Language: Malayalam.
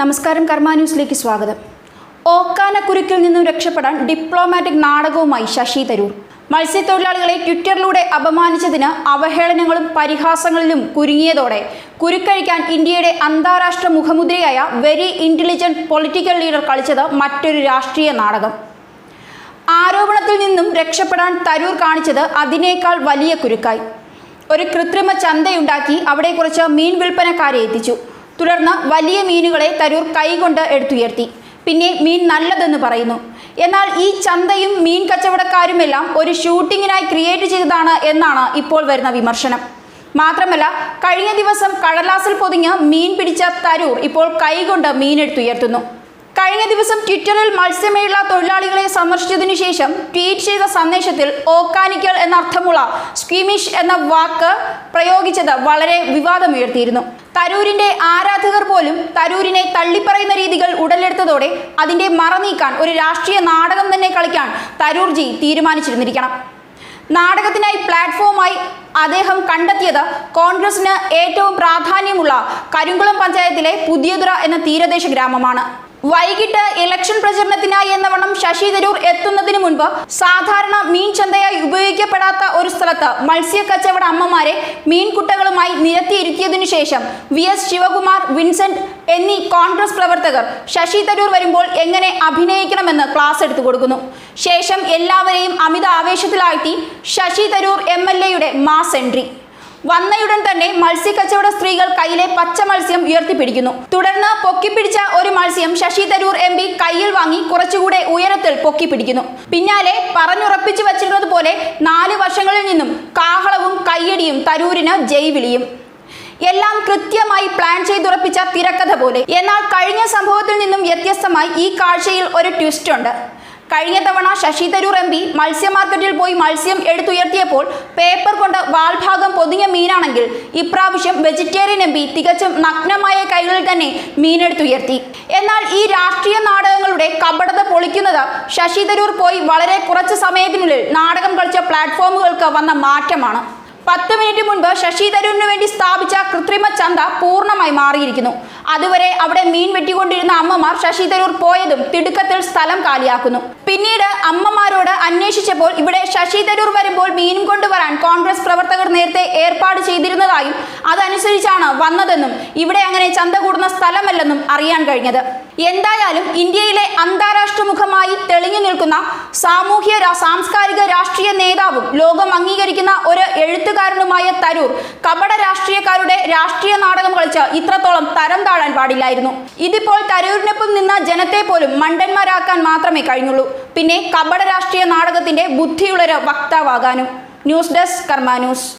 നമസ്കാരം കർമ്മ ന്യൂസിലേക്ക് സ്വാഗതം. ഓക്കാനക്കുരുക്കിൽ നിന്നും രക്ഷപ്പെടാൻ ഡിപ്ലോമാറ്റിക് നാടകവുമായി ശശി തരൂർ. മത്സ്യത്തൊഴിലാളികളെ ട്വിറ്ററിലൂടെ അപമാനിച്ചതിന് അവഹേളനങ്ങളും പരിഹാസങ്ങളിലും കുരുങ്ങിയതോടെ കുരുക്കഴിക്കാൻ ഇന്ത്യയുടെ അന്താരാഷ്ട്ര മുഖമുദ്രയായ വെരി ഇന്റലിജന്റ് പൊളിറ്റിക്കൽ ലീഡർ കളിച്ചത് മറ്റൊരു രാഷ്ട്രീയ നാടകം. ആരോപണത്തിൽ നിന്നും രക്ഷപ്പെടാൻ തരൂർ കാണിച്ചത് അതിനേക്കാൾ വലിയ കുരുക്കായി. ഒരു കൃത്രിമ ചന്തയുണ്ടാക്കി അവിടെ കുറച്ച് മീൻ വിൽപ്പനക്കാരെ എത്തിച്ചു. തുടർന്ന് വലിയ മീനുകളെ തരൂർ കൈകൊണ്ട് എടുത്തുയർത്തി. പിന്നെ മീൻ നല്ലതെന്ന് പറയുന്നു. എന്നാൽ ഈ ചന്തയും മീൻ കച്ചവടക്കാരുമെല്ലാം ഒരു ഷൂട്ടിങ്ങിനായി ക്രിയേറ്റ് ചെയ്തതാണ് എന്നാണ് ഇപ്പോൾ വരുന്ന വിമർശനം. മാത്രമല്ല കഴിഞ്ഞ ദിവസം കടലാസിൽ പൊതിഞ്ഞ് മീൻ പിടിച്ച തരൂർ ഇപ്പോൾ കൈകൊണ്ട് മീനെടുത്തുയർത്തുന്നു. കഴിഞ്ഞ ദിവസം ട്വിറ്ററിൽ മത്സ്യമേള തൊഴിലാളികളെ സന്ദർശിച്ചതിനു ശേഷം ട്വീറ്റ് ചെയ്ത സന്ദേശത്തിൽ ഓക്കാനിക്കൽ എന്നർത്ഥമുള്ള സ്ക്വീമിഷ് എന്ന വാക്ക് പ്രയോഗിച്ചത് വളരെ വിവാദമുയർത്തിയിരുന്നു. തരൂരിന്റെ ആരാധകർ പോലും തരൂരിനെ തള്ളിപ്പറയുന്ന രീതികൾ ഉടലെടുത്തതോടെ അതിന്റെ മറ നീക്കാൻ ഒരു രാഷ്ട്രീയ നാടകം തന്നെ കളിക്കാൻ തരൂർജി തീരുമാനിച്ചിരുന്നിരിക്കണം. നാടകത്തിനായി പ്ലാറ്റ്ഫോമായി അദ്ദേഹം കണ്ടെത്തിയത് കോൺഗ്രസിന് ഏറ്റവും പ്രാധാന്യമുള്ള കരിങ്കുളം പഞ്ചായത്തിലെ പുതിയതുറ എന്ന തീരദേശ ഗ്രാമമാണ്. വൈകിട്ട് ഇലക്ഷൻ പ്രചരണത്തിനായി എന്നവണ്ണം ശശി തരൂർ എത്തുന്നതിന് മുൻപ് സാധാരണ മീൻ ചന്തയായി ഉപയോഗിക്കപ്പെടാത്ത ഒരു സ്ഥലത്ത് മത്സ്യ കച്ചവട അമ്മമാരെ മീൻകുട്ടകളുമായി നിരത്തിയിരുത്തിയതിനു ശേഷം വി എസ് ശിവകുമാർ വിൻസെന്റ് എന്നീ കോൺഗ്രസ് പ്രവർത്തകർ ശശി തരൂർ വരുമ്പോൾ എങ്ങനെ അഭിനയിക്കണമെന്ന് ക്ലാസ് എടുത്തു കൊടുക്കുന്നു. ശേഷം എല്ലാവരെയും അമിത ആവേശത്തിലാഴ്ത്തി ശശി തരൂർ എം എൽ എയുടെ മാസ് എൻട്രി. വന്നയുടൻ തന്നെ മത്സ്യക്കച്ചവട സ്ത്രീകൾ കയ്യിലെ പച്ച മത്സ്യം ഉയർത്തിപ്പിടിക്കുന്നു. തുടർന്ന് പൊക്കിപ്പിടിച്ച ഒരു മത്സ്യം ശശി തരൂർ എം പി കയ്യിൽ വാങ്ങി കുറച്ചുകൂടെ ഉയരത്തിൽ പൊക്കിപ്പിടിക്കുന്നു. പിന്നാലെ പറഞ്ഞുറപ്പിച്ചു വച്ചിരുന്നത് പോലെ നാല് വർഷങ്ങളിൽ നിന്നും കാഹളവും കയ്യടിയും തരൂരിന് ജയ്വിളിയും. എല്ലാം കൃത്യമായി പ്ലാൻ ചെയ്തുറപ്പിച്ച തിരക്കഥ പോലെ. എന്നാൽ കഴിഞ്ഞ സംഭവത്തിൽ നിന്നും വ്യത്യസ്തമായി ഈ കാഴ്ചയിൽ ഒരു ട്വിസ്റ്റ് ഉണ്ട്. കഴിഞ്ഞ തവണ ശശി തരൂർ എം പി മത്സ്യ മാർക്കറ്റിൽ പോയി മത്സ്യം എടുത്തുയർത്തിയപ്പോൾ പേപ്പർ കൊണ്ട് വാൽഭാഗം പൊതിഞ്ഞ മീനാണെങ്കിൽ ഇപ്രാവശ്യം വെജിറ്റേറിയൻ എം പി തികച്ചും നഗ്നമായ കൈകളിൽ തന്നെ മീനെടുത്തുയർത്തി. എന്നാൽ ഈ രാഷ്ട്രീയ നാടകങ്ങളുടെ കപടത പൊളിക്കുന്നത് ശശി തരൂർ പോയി വളരെ കുറച്ച് സമയത്തിനുള്ളിൽ നാടകം കളിച്ച പ്ലാറ്റ്ഫോമുകൾക്ക് വന്ന മാറ്റമാണ്. പത്ത് മിനിറ്റ് മുൻപ് ശശി തരൂരിന് വേണ്ടി സ്ഥാപിച്ച കൃത്രിമ ചന്ത പൂർണമായി മാറിയിരിക്കുന്നു. അതുവരെ അവിടെ മീൻ വെട്ടിക്കൊണ്ടിരുന്ന അമ്മമാർ ശശി തരൂർ പോയതും തിടുക്കത്തിൽ സ്ഥലം കാലിയാക്കുന്നു. പിന്നീട് അമ്മമാരോട് അന്വേഷിച്ചപ്പോൾ ഇവിടെ ശശി തരൂർ വരുമ്പോൾ മീനും കൊണ്ടുവരാൻ കോൺഗ്രസ് പ്രവർത്തകർ നേരത്തെ ഏർപ്പാട് ചെയ്തിരുന്നതായും അതനുസരിച്ചാണ് വന്നതെന്നും ഇവിടെ അങ്ങനെ ചന്ത കൂടുന്ന സ്ഥലമല്ലെന്നും അറിയാൻ കഴിഞ്ഞത്. എന്തായാലും ഇന്ത്യയിലെ അന്താരാഷ്ട്ര മുഖമായി തെളിഞ്ഞു നിൽക്കുന്ന സാമൂഹ്യ സാംസ്കാരിക രാഷ്ട്രീയ നേതാവും ലോകം അംഗീകരിക്കുന്ന എഴുത്തുകാരനുമായ തരൂർ. കപട രാഷ്ട്രീയക്കാരുടെ രാഷ്ട്രീയ നാടകം കളിച്ച് ഇത്രത്തോളം തരം താഴാൻ പാടില്ലായിരുന്നു. ഇതിപ്പോൾ തരൂരിനൊപ്പം നിന്ന ജനത്തെ പോലും മണ്ടന്മാരാക്കാൻ മാത്രമേ കഴിഞ്ഞുള്ളൂ. പിന്നെ കപട രാഷ്ട്രീയ നാടകത്തിന്റെ ബുദ്ധിയുള്ളൊരു വക്താവാകാനും. News desk Karma news.